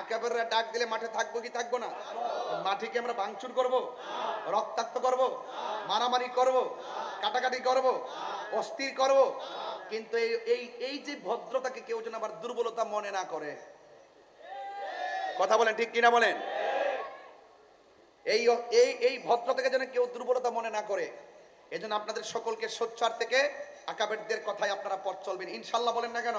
আকাবেররা ডাক দিলে মাঠে থাকব কি থাকব না? মাঠে কি আমরা ভাঙচুর করব, রক্তাক্ত করব, মারামারি করব, কাটাকাটি করব, অস্থির করব। কিন্তু এই এই যে ভদ্রতাকে কেউ যেন আবার দুর্বলতা মনে না করে। কথা বলেন ঠিক কিনা বলেন? এই এই এই ভদ্রতাকে যেন কেউ দুর্বলতা মনে না করে। এজন্য আপনাদের সকলকে সোচ্চার থেকে আকাবেরদের কথায় আপনারা পথ চলবেন। ইনশাল্লাহ বলেন না কেন?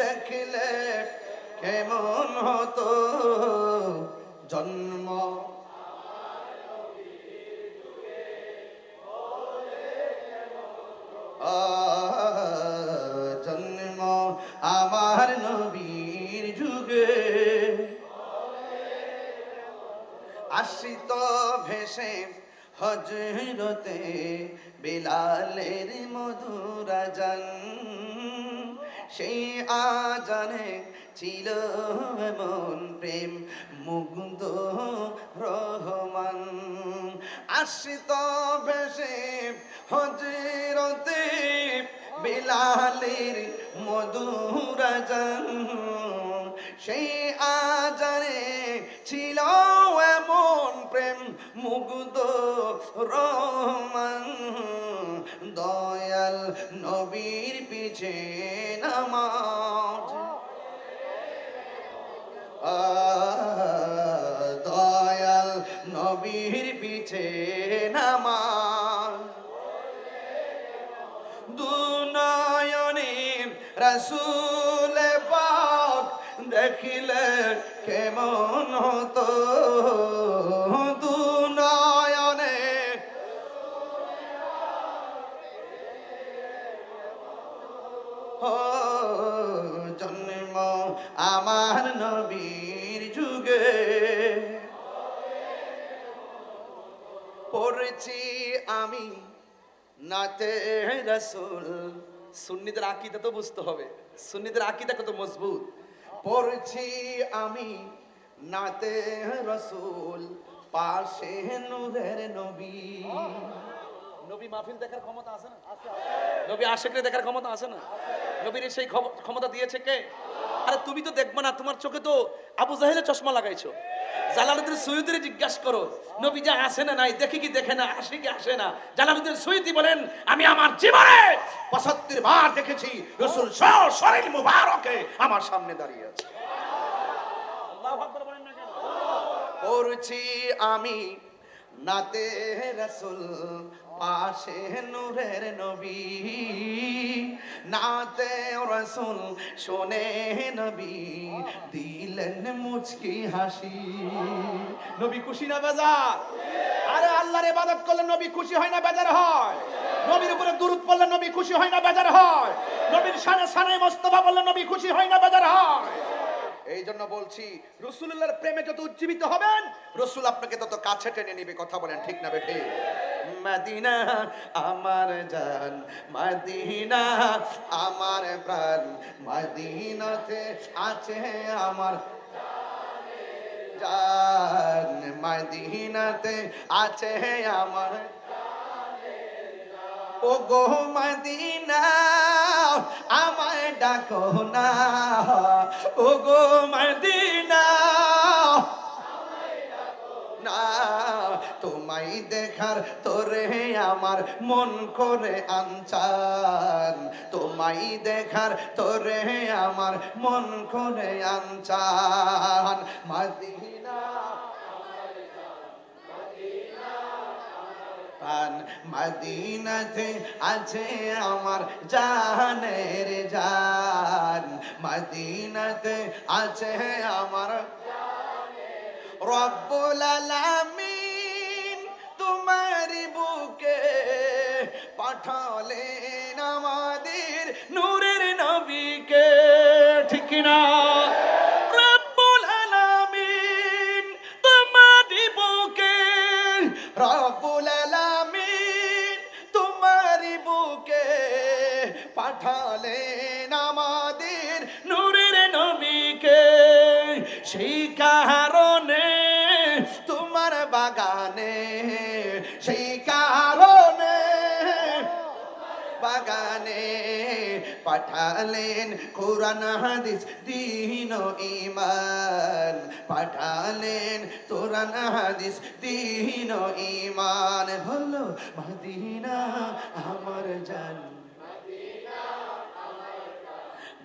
দেখিলে কেমন হতো? জন্ম জন্ম আমার নবীর যুগে। আশ্রিত ভেসে হজরতে বিলালের মধুরা জান সেই আজানে ছিল এমন প্রেম মুগ্ধ রহমান। আশ্রিত ভেসে হজরতে বিলালের মধুরা জান সেই আজারে ছিল এমন প্রেম মুগ্ধ রহমান। দয়াল নবীর পিছে নামাজ। দয়াল নবীর পিছে নামাজ। দুনয়নে রসুল পাক দেখিলে কেমন হতো। আমার নবীর যুগে। পড়েছি আমি নাতে রসুল। সুন্নিদের আকিদা তো বুঝতে হবে। সুন্নিদের আকিদা কত মজবুত। পড়ছি আমি নাতে রসুল, পাশে নূরের নবী। নবী মাহফিল দেখার ক্ষমতা আছে না? নবী আশেকরে দেখার ক্ষমতা আছে না? নবীর সেই ক্ষম- ক্ষমতা দিয়েছে কে? আরে তুমি তো দেখবে না তোমার চোখে তো আবু জাহেলে চশমা লাগাইছো। জালালুদ্দিন সৈয়দের জিজ্ঞাসা করো নবী যা আসে না নাই? দেখি কি দেখে না? আসে কি আসে না? জালালুদ্দিন সৈয়দি বলেন আমি আমার জীবনে পঁচাত্তর বার দেখেছি রসুল শরীর মুবারকে আমার সামনে দাঁড়িয়ে আছে। পড়ছি আমি নাতে রসুল পাশে নূরের নবী। নাতে রসুল শোনে নবী দিলেন মুচকি হাসি। নবী খুশি না বেজার? আরে আল্লাহর ইবাদত করলে নবী খুশি হয় না বেজার হয়? নবীর উপরে দুরুদ পড়লে নবী খুশি হয় না বেজার হয়? নবীর সানে সানে মোস্তফা বললে নবী খুশি হয় না বেজার হয়? এই জন্য বলছি রসুল্লাহর প্রেমে যত উজ্জীবিত হবেন, রসুল আপনাকে তত কাছে টেনে নিবে, কথা বলেন ঠিক না বেঠে মদিনা, আমার জান মদিনা, আমার প্রাণ মদিনাতে আছে আমার জান মদিনাতে আছে আমার ও গো মদিনা, আমায় ডাকো না ও গো মদিনা। তোমায় দেখার তোরে আমার মন করে আনচান। তোমায় দেখার তোরে আমার মন করে আনচান। মদিনা আছে আমার জানের জান। মদিনাতে আছে আমার রব্বুল আলামিন বুকে পাঠালেন। পাঠালেন কোরআন, হাদিস, দিন ইমান পাঠালেন কোরআন, হাদিস, দিন ইমান হলো মদিনা আমার জান।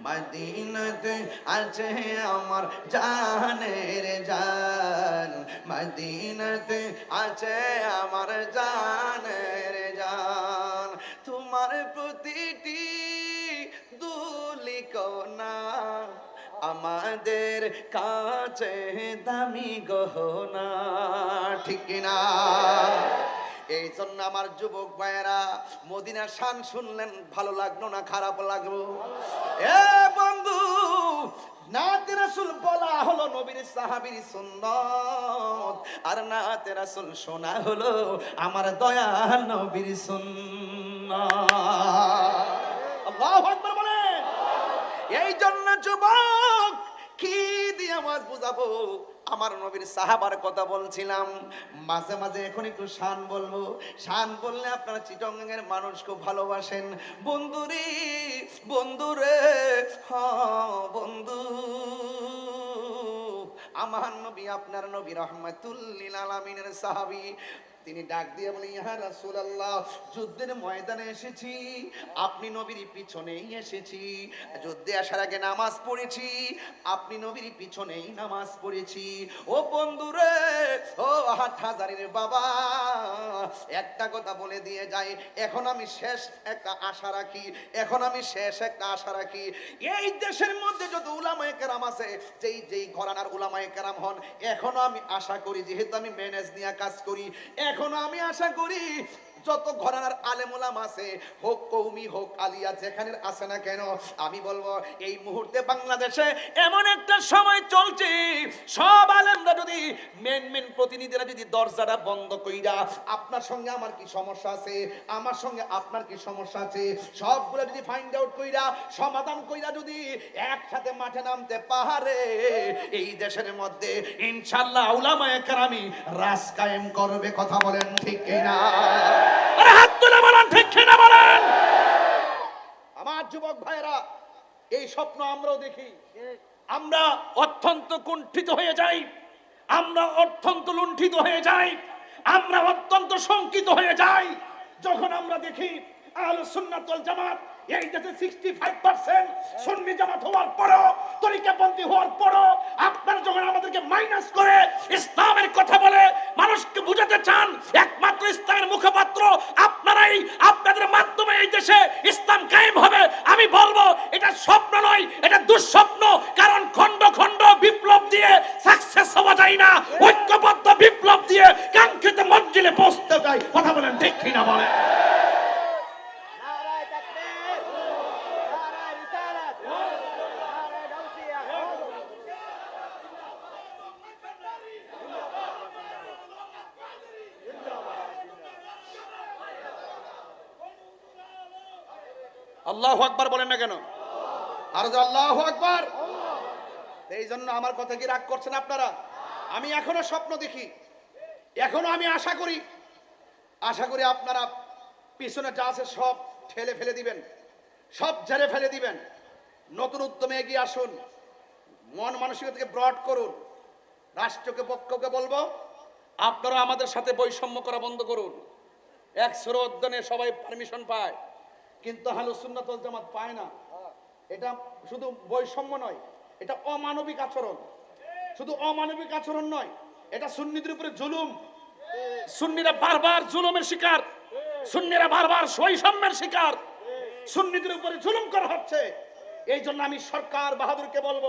মদিনাতে আছে আমার জানের জান। মদিনাতে আছে আমার জানের জান। তোমার প্রতিটি দুলিকোনা আমাদের কাছে দামি গহনা, ঠিক না এই জন্য আমার যুবক ভাইয়েরা, মদিনার শান শুনলেন, ভালো লাগল না খারাপ লাগল? এ বন্ধু বলা হলো নবীর সাহাবীর সুন্নত, আর নাতে রাসুল শোনা হলো আমার দয়া নবীর বলেন এই জন্য যুবক, কি দিয়ে মাছ বুঝাবো? আমার নবীর সাহাবার কথা বলছিলাম। মাঝে মাঝে এখন একটু শান বলব। শান বললে আপনারা চিটঙ্গের মানুষ খুব ভালোবাসেন। বন্ধুরে বন্ধুরে হ বন্ধু। আমার নবী, আপনার নবী রহমাতুল্লিল আলামিনের সাহাবী। তিনি ডাক দিয়ে বলে ইহা রাসূলুল্লাহ, যুদ্ধের ময়দানে এসেছি। আপনি নবীর পিছনেই এসেছি। যুদ্ধে আসার আগে নামাজ পড়েছি। আপনি নবীর পিছনেই নামাজ পড়েছি। ও বন্ধুরে, ও হাট হাজারের বাবা, একটা কথা বলে দিয়ে যাই। এখন আমি শেষ একটা আশা রাখি। এখন আমি শেষ একটা আশা রাখি। এই দেশের মধ্যে যত উলামায়ে কেরাম আছে, যেই যেই ঘরানার উলামায়ে কেরাম হন, এখনও আমি আশা করি, যেহেতু আমি ম্যানেজ নিয়ে কাজ করি এখনও আমি আশা করি যত ঘরানার আলেমুলাম আছে, হোক কৌমি, হোক আলিয়া যেখানে আছে না কেন, আমি বলব, এই মুহূর্তে বাংলাদেশে এমন একটা সময় চলছে। সব আলেমরা যদি মেন মেন প্রতিনিধিরা যদি দরজাটা বন্ধ কইরা, আপনার সঙ্গে আমার কি সমস্যা আছে? আমার সঙ্গে আপনার কি সমস্যা আছে? সবগুলো যদি ফাইন্ড আউট কইরা, সমাধান কইরা যদি একসাথে মাঠে নামতে পাহাড়ে, এই দেশের মধ্যে ইনশাল্লাহ উলামায়ে কেরামি রাজ কায়েম করবে, কথা বলেন ঠিক কিনা? আরে হাত তুলে বলেন, ঠিক কিনা বলেন? আমার যুবক ভাইরা এই স্বপ্ন আমরাও দেখি। আমরা অত্যন্ত কুণ্ঠিত হয়ে যাই। আমরা অত্যন্ত লুণ্ঠিত হয়ে যাই। আমরা অত্যন্ত শঙ্কিত হয়ে যাই। যখন আমরা দেখি আহলে সুন্নাতুল জামাত এই দেশে সিক্সটি ফাইভ পার্সেন্ট জামাত হওয়ার পরও, তরিকাপন্থী হওয়ার পরও, আপনারা যখন আমাদেরকে মাইনাস করে ইসলামের কথা বলে, মানুষকে বুঝাতে চান, একমাত্র ইসলামের মুখপাত্র আপনারাই। আপনাদের মাধ্যমে এই দেশে ইসলাম কায়েম হবে আমি বলব এটা স্বপ্ন নয় এটা দুঃস্বপ্ন কারণ খণ্ড খণ্ড বিপ্লব দিয়ে সাকসেস হওয়া যায় না ঐক্যবদ্ধ বিপ্লব দিয়ে কাঙ্ক্ষিত মঞ্জিলে পৌঁছতে যায় কথা বলেন ঠিক কিনা বলেন নারায় তাকবীর নারায় রিসালাত নারায় গাউসিয়া আল্লাহ আকবার বলেন না কেন? আর আল্লাহ আকবার। এই জন্য আমার কথা কি রাগ করছেন আপনারা? আমি এখনও স্বপ্ন দেখি। এখনও আমি আশা করি। আশা করি আপনারা পিছনে যা আছে সব ঠেলে ফেলে দিবেন। সব ঝেড়ে ফেলে দিবেন। নতুন উদ্যমে এগিয়ে আসুন। মন মানসিকতাকে ব্রড করুন। রাষ্ট্রকে, পক্ষকে বলব, আপনারা আমাদের সাথে বৈষম্য করা বন্ধ করুন। এক শ্রোদ্দনে সবাই পারমিশন পায়। কিন্তু হালু সুন্নাতল জামাত পায় না। এটা শুধু বৈষম্য নয় এটা অমানবিক আচরণ। শুধু অমানবিক আচরণ নয় এটা সুন্নিদের উপরে জুলুম। সুন্নিরা বারবার জুলুমের শিকার। সুন্নিরা বারবার বৈষম্যের শিকার। সুন্নিদের উপরে জুলুম করা হচ্ছে। এই জন্য আমি সরকার বাহাদুরকে বলব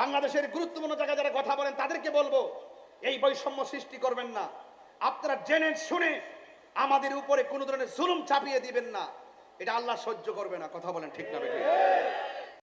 বাংলাদেশের গুরুত্বপূর্ণ জায়গায় যারা কথা বলেন তাদেরকে বলব এই বৈষম্য সৃষ্টি করবেন না। আপনারা জেনে শুনে আমাদের উপরে কোনো ধরনের জুলুম চাপিয়ে দিবেন না। এটা আল্লাহ সহ্য করবে না কথা বলেন ঠিক না বেঠিক।